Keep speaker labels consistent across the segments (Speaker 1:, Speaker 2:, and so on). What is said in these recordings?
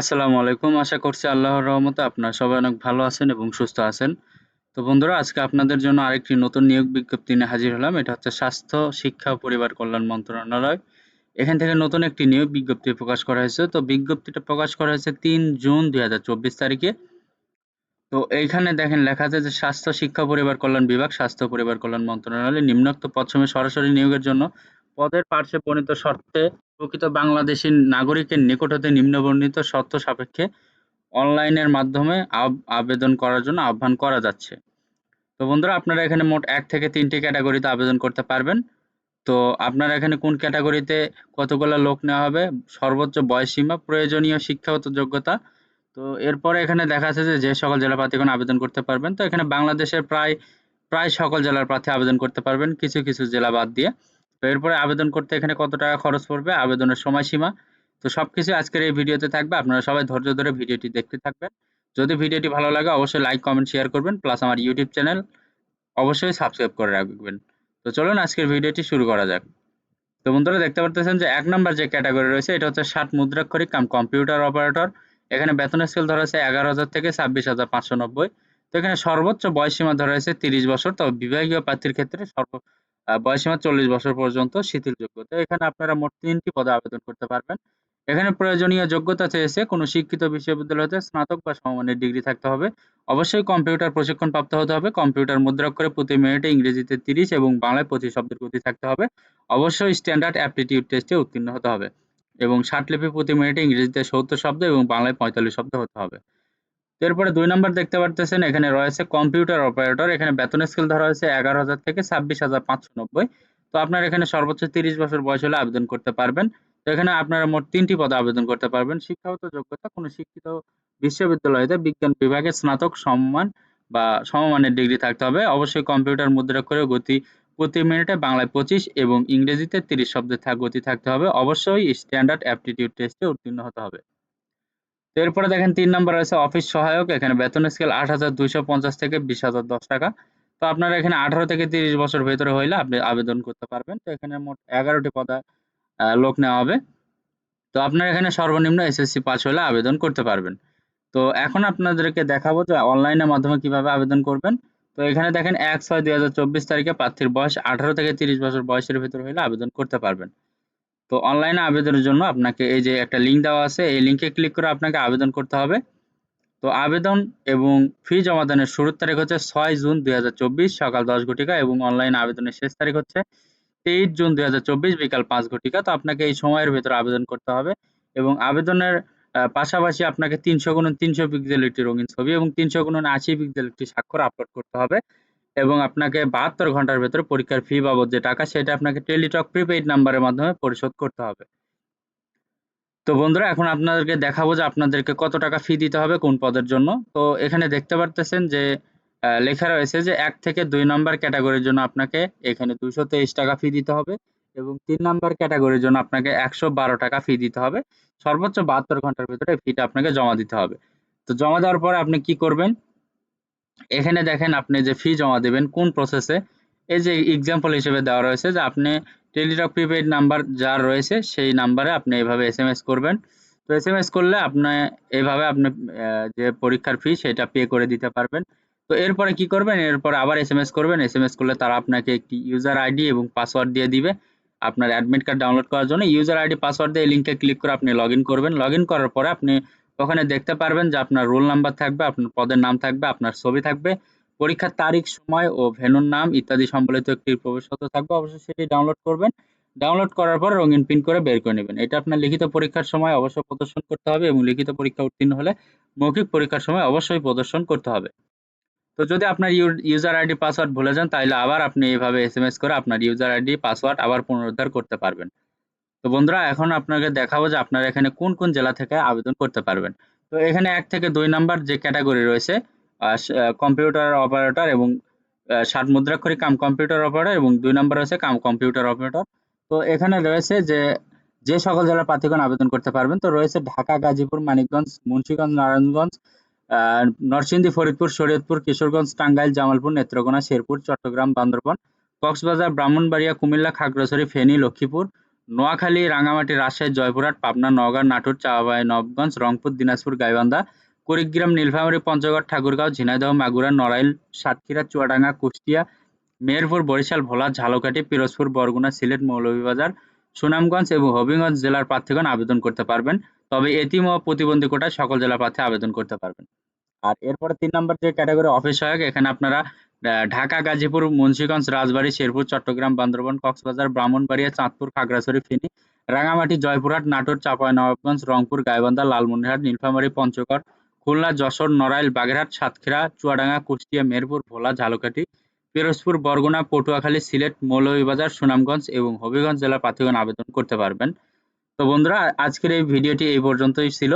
Speaker 1: আসসালামু আলাইকুম। আশা করছি আল্লাহর রহমতে আপনারা সবাই অনেক ভালো আছেন এবং সুস্থ আছেন। তো বন্ধুরা আজকে আপনাদের জন্য আরেকটি নতুন নিয়োগ বিজ্ঞপ্তি নিয়ে হাজির হলাম। এটা হচ্ছে স্বাস্থ্য, শিক্ষা পরিবার কল্যাণ মন্ত্রণালয়। এখান থেকে নতুন একটি নিয়োগ বিজ্ঞপ্তি প্রকাশ করা হয়েছে। তো বিজ্ঞপ্তিটা প্রকাশ করা হয়েছে ৩ জুন ২০২৪ তারিখে। তো এইখানে দেখেন লেখা আছে যে স্বাস্থ্য, শিক্ষা পরিবার কল্যাণ বিভাগ, স্বাস্থ্য পরিবার কল্যাণ মন্ত্রণালয় নিম্নোক্ত পদসমূহে সরাসরি নিয়োগের জন্য পদের পার্শ্বে বর্ণিত শর্তে প্রকৃত বাংলাদেশী নাগরিকের নিকট হতে নিম্নবর্ণিত শর্ত সাপেক্ষে অনলাইনের মাধ্যমে আবেদন করার জন্য আহ্বান করা যাচ্ছে। তো বন্ধুরা, আপনারা এখানে মোট এক থেকে তিনটি ক্যাটাগরিতে আবেদন করতে পারবেন। তো আপনারা এখানে কোন ক্যাটাগরিতে কতগুলো লোক নেওয়া হবে, সর্বোচ্চ বয়সীমা প্রয়োজনীয় শিক্ষাগত যোগ্যতা? তো এরপরে এখানে দেখা যাচ্ছে যে যে সকল জেলা প্রার্থীগণ আবেদন করতে পারবেন। তো এখানে বাংলাদেশের প্রায় প্রায় সকল জেলার প্রার্থী আবেদন করতে পারবেন, কিছু কিছু জেলা বাদ দিয়ে। তো এরপরে আবেদন করতে এখানে কত টাকা খরচ পড়বে? আবেদনের সময়সীমা। তো সবকিছু আজকের এই ভিডিওতে থাকবে। আপনারা সবাই ধৈর্য ধরে ভিডিওটি দেখতে থাকবেন। যদি ভিডিওটি ভালো লাগে, অবশ্যই লাইক কমেন্ট শেয়ার করবেন। প্লাস আমার ইউটিউব চ্যানেল অবশ্যই সাবস্ক্রাইব করে রাখবেন। তো চলুন আজকের ভিডিওটি শুরু করা যাক। তো বন্ধুরা, দেখতে পারতেছেন যে এক নম্বর যে ক্যাটাগরি রয়েছে, এটা হচ্ছে ষাট মুদ্রাক্ষরিক কাম কম্পিউটার অপারেটর এখানে বেতন স্কেল ধরা হয়েছে এগারো হাজার থেকে ছাব্বিশ হাজার পাঁচশো নব্বই। তো এখানে সর্বোচ্চ বয়সীমা ধরা হয়েছে তিরিশ বছর। তবে বিভাগীয় প্রার্থীর ক্ষেত্রে সর্ব বয়সীমা চল্লিশ বছর পর্যন্ত শিথিল যোগ্যতা। এখানে আপনারা মোট তিনটি পদে আবেদন করতে পারবেন। এখানে প্রয়োজনীয় যোগ্যতা চেয়েছে কোনো শিক্ষিত বিশ্ববিদ্যালয় হতে স্নাতক বা সমমানের ডিগ্রি থাকতে হবে। অবশ্যই কম্পিউটার প্রশিক্ষণ প্রাপ্ত হতে হবে। কম্পিউটার মুদ্রাক্ষরে প্রতি মিনিটে ইংরেজিতে তিরিশ এবং বাংলায় পঁচিশ শব্দের গতি থাকতে হবে। অবশ্যই স্ট্যান্ডার্ড অ্যাপটিটিউড টেস্টে উত্তীর্ণ হতে হবে এবং ষাট লিপি প্রতি মিনিটে ইংরেজিতে সত্তর শব্দ এবং বাংলায় পঁয়তাল্লিশ শব্দ হতে হবে। এরপরে দুই নম্বর দেখতে পারতেছেন, এখানে রয়েছে কম্পিউটার অপারেটর এখানে বেতন স্কেল ধরা হয়েছে এগারো হাজার থেকে ছাব্বিশ হাজার পাঁচশো নব্বই। তো আপনার এখানে সর্বোচ্চ তিরিশ বছর বয়স হলে আবেদন করতে পারবেন। তো এখানে আপনারা মোট তিনটি পদে আবেদন করতে পারবেন, শিক্ষাগত যোগ্যতা, কোনো শিক্ষিত বিশ্ববিদ্যালয়তে বিজ্ঞান বিভাগে স্নাতক সম্মান বা সমমানের ডিগ্রি থাকতে হবে। অবশ্যই কম্পিউটার মুদ্রাক্ষরে গতি প্রতি মিনিটে বাংলায় পঁচিশ এবং ইংরেজিতে তিরিশ শব্দের গতি থাকতে হবে। অবশ্যই স্ট্যান্ডার্ড অ্যাপটিটিউড টেস্টে উত্তীর্ণ হতে হবে। এরপরে দেখেন তিন নম্বর রয়েছে অফিস সহায়ক, এখানে বেতন স্কেল আট হাজার দুইশো পঞ্চাশ থেকে বিশ হাজার দশ টাকা। তো আপনারা এখানে আঠারো থেকে তিরিশ বছর ভেতরে হইলে আপনি আবেদন করতে পারবেন। তো এখানে মোট এগারোটি পদে লোক নেওয়া হবে। তো আপনার এখানে সর্বনিম্ন এসএসসি পাস হলে আবেদন করতে পারবেন। তো এখন আপনাদেরকে দেখাবো যে অনলাইনের মাধ্যমে কীভাবে আবেদন করবেন। তো এখানে দেখেন এক ছয় দুই তারিখে প্রার্থীর বয়স আঠারো থেকে তিরিশ বছর বয়সের ভিতরে হলে আবেদন করতে পারবেন। তো অনলাইনে আবেদনের জন্য আপনাকে এই যে একটা লিঙ্ক দেওয়া আছে, এই লিঙ্কে ক্লিক করে আপনাকে আবেদন করতে হবে। তো আবেদন এবং ফি জমাদানের শুরুর তারিখ হচ্ছে ছয় জুন দুই হাজার চব্বিশ, সকাল দশ ঘটিকা এবং অনলাইন আবেদনের শেষ তারিখ হচ্ছে তেইশ জুন দুই হাজার চব্বিশ, বিকাল পাঁচ ঘটিকা। তো আপনাকে এই সময়ের ভেতরে আবেদন করতে হবে এবং আবেদনের পাশাপাশি আপনাকে তিনশো গুণ তিনশো পিক্সেল একটি রঙিন ছবি এবং তিনশো গুণ আশি পিক্সেল একটি স্বাক্ষর আপলোড করতে হবে। এবং আপনাকে বাহাত্তর ঘণ্টার ভেতরে পরীক্ষার ফি বাবদ যে টাকা, সেটা আপনাকে টেলিটক প্রিপেইড নাম্বারের মাধ্যমে পরিশোধ করতে হবে। তো বন্ধুরা, এখন আপনাদেরকে দেখাবো যে আপনাদেরকে কত টাকা ফি দিতে হবে কোন পদের জন্য। তো এখানে দেখতে পারতেছেন যে লেখা রয়েছে যে এক থেকে দুই নম্বর ক্যাটাগরির জন্য আপনাকে এখানে তেইশ টাকা ফি দিতে হবে এবং তিন নম্বর ক্যাটাগরির জন্য আপনাকে একশো বারো টাকা ফি দিতে হবে। সর্বোচ্চ বাহাত্তর ঘণ্টার ভিতরে ফিটা আপনাকে জমা দিতে হবে। তো জমা দেওয়ার পরে আপনি কি করবেন? এখানে দেখেন আপনি যে ফি জমা দেবেন, কোন প্রসেসে এই যে এক্সাম্পল হিসেবে দেওয়া রয়েছে যে আপনি টেলিটক প্রিপেড নাম্বার যার রয়েছে, সেই নাম্বারে আপনি এভাবে এস এম এস করবেন। তো এস এম এস করলে আপনি এভাবে আপনি যে পরীক্ষার ফি সেটা পে করে দিতে পারবেন। তো এরপরে কি করবেন? এরপর আবার এস এম এস করবেন। এস এম এস করলে তারা আপনাকে একটি ইউজার আইডি এবং পাসওয়ার্ড দিয়ে দিবে। আপনার অ্যাডমিট কার্ড ডাউনলোড করার জন্য ইউজার আইডি পাসওয়ার্ড দিয়ে লিঙ্কে ক্লিক করে আপনি লগ করবেন। লগ করার পরে আপনি ওখানে দেখতে পারবেন যে আপনার রোল নাম্বার থাকবে, আপনার পদের নাম থাকবে, আপনার ছবি থাকবে, পরীক্ষার তারিখ, সময় ও ভেনুর নাম ইত্যাদি সম্বলিত একটি প্রবেশপত্র থাকবে। অবশ্যই সেটি ডাউনলোড করবেন। ডাউনলোড করার পর রঙিন প্রিন্ট করে বের করে নেবেন। এটা আপনার লিখিত পরীক্ষার সময় অবশ্যই প্রদর্শন করতে হবে এবং লিখিত পরীক্ষা উত্তীর্ণ হলে মৌখিক পরীক্ষার সময় অবশ্যই প্রদর্শন করতে হবে। তো যদি আপনার ইউজার আইডি পাসওয়ার্ড ভুলে যান, তাহলে আবার আপনি এইভাবে এস করে আপনার ইউজার আইডি পাসওয়ার্ড আবার পুনরুদ্ধার করতে পারবেন। তো বন্ধুরা, এখন আপনাকে দেখাবো যে আপনারা এখানে কোন কোন জেলা থেকে আবেদন করতে পারবেন। তো এখানে এক থেকে দুই নাম্বার যে ক্যাটাগরি রয়েছে কম্পিউটার অপারেটর এবং ষাট মুদ্রাক্ষরী কাম কম্পিউটার অপারেটর এবং দুই নাম্বার রয়েছে কাম কম্পিউটার অপারেটর তো এখানে রয়েছে যে যে সকল জেলার প্রার্থীগণ আবেদন করতে পারবেন, তো রয়েছে ঢাকা, গাজীপুর, মানিকগঞ্জ, মুন্সীগঞ্জ, নারায়ণগঞ্জ নরসিংদী, ফরিদপুর, শরীয়তপুর, কিশোরগঞ্জ, টাঙ্গাইল, জামালপুর, নেত্রকোনা, শেরপুর, চট্টগ্রাম, বান্দরবন, কক্সবাজার, ব্রাহ্মণবাড়িয়া, কুমিল্লা, খাগড়াছড়ি, ফেনী, লক্ষ্মীপুর নোয়াখালী, রাঙ্গামাটি, রাজশাহী, জয়পুরহাট, পাবনা, নওগাঁ, নাটোর চাঁপাই নবগঞ্জ, রংপুর, দিনাজপুর, গাইবান্ধা, কুড়িগ্রাম, নীলফামারী, পঞ্চগড়, ঠাকুরগাঁও, ঝিনাইদহ, মাগুরা, নড়াইল, সাতক্ষীরা, চুয়াডাঙ্গা, কুষ্টিয়া, মেহেরপুর, বরিশাল ভোলা ঝালকাঠি, পিরোজপুর, বরগুনা, সিলেট, মৌলভীবাজার, সুনামগঞ্জ এবং হবিগঞ্জ জেলার প্রার্থীগণ আবেদন করতে পারবেন। তবে এতিম ও প্রতিবন্ধী কোটায় সকল জেলা প্রার্থী আবেদন করতে পারবেন। আর এরপরে তিন নম্বর যে ক্যাটাগরি অফিস সহায়ক, এখানে আপনারা ঢাকা, গাজীপুর, মুন্সিগঞ্জ, রাজবাড়ী, শেরপুর, চট্টগ্রাম, বান্দরবান, কক্সবাজার, ব্রাহ্মণবাড়িয়া, চাঁদপুর, খাগড়াছড়ি, ফেনী, রাঙামাটি, জয়পুরহাট, নাটোর চাঁপাইনবাবগঞ্জ রংপুর, গাইবান্ধা, লালমনিরহাট, নীলফামারী, পঞ্চগড়, খুলনা, যশোর, নড়াইল, বাগেরহাট, সাতক্ষীরা, চুয়াডাঙ্গা, কুষ্টিয়া, মেরপুর, ভোলা, ঝালকাঠি, পিরোজপুর, বরগুনা, পটুয়াখালী, সিলেট, মৌলভীবাজার, সুনামগঞ্জ এবং হবিগঞ্জ জেলার প্রার্থীগণ আবেদন করতে পারবেন। তো বন্ধুরা, আজকের এই ভিডিওটি এই পর্যন্তই ছিল।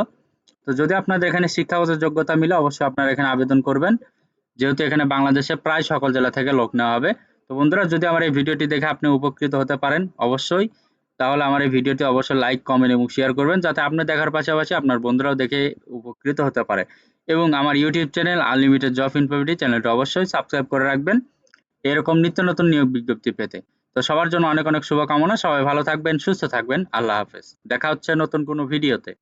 Speaker 1: তো যদি আপনাদের এখানে শিক্ষাগত যোগ্যতা মিলে, অবশ্যই আপনারা এখানে আবেদন করবেন। যেহেতু এখানে বাংলাদেশে প্রায় সকল জেলা থেকে লোক নেওয়া হবে। তো বন্ধুরা, যদি আমার এই ভিডিওটি দেখে আপনি উপকৃত হতে পারেন, অবশ্যই। তাহলে আমার এই ভিডিওটি অবশ্যই লাইক, কমেন্ট এবং শেয়ার করবেন, যাতে আপনি দেখার পাশাপাশি আপনার বন্ধুরাও দেখে উপকৃত হতে পারে। এবং আমার ইউটিউব চ্যানেল আনলিমিটেড জব ইনফোভিটি চ্যানেলটি অবশ্যই সাবস্ক্রাইব করে রাখবেন, এরকম নিত্য নতুন নিয়োগ বিজ্ঞপ্তি পেতে। তো সবার জন্য অনেক অনেক শুভকামনা, সবাই ভালো থাকবেন, সুস্থ থাকবেন, আল্লাহ হাফেজ। দেখা হচ্ছে নতুন কোনো ভিডিওতে।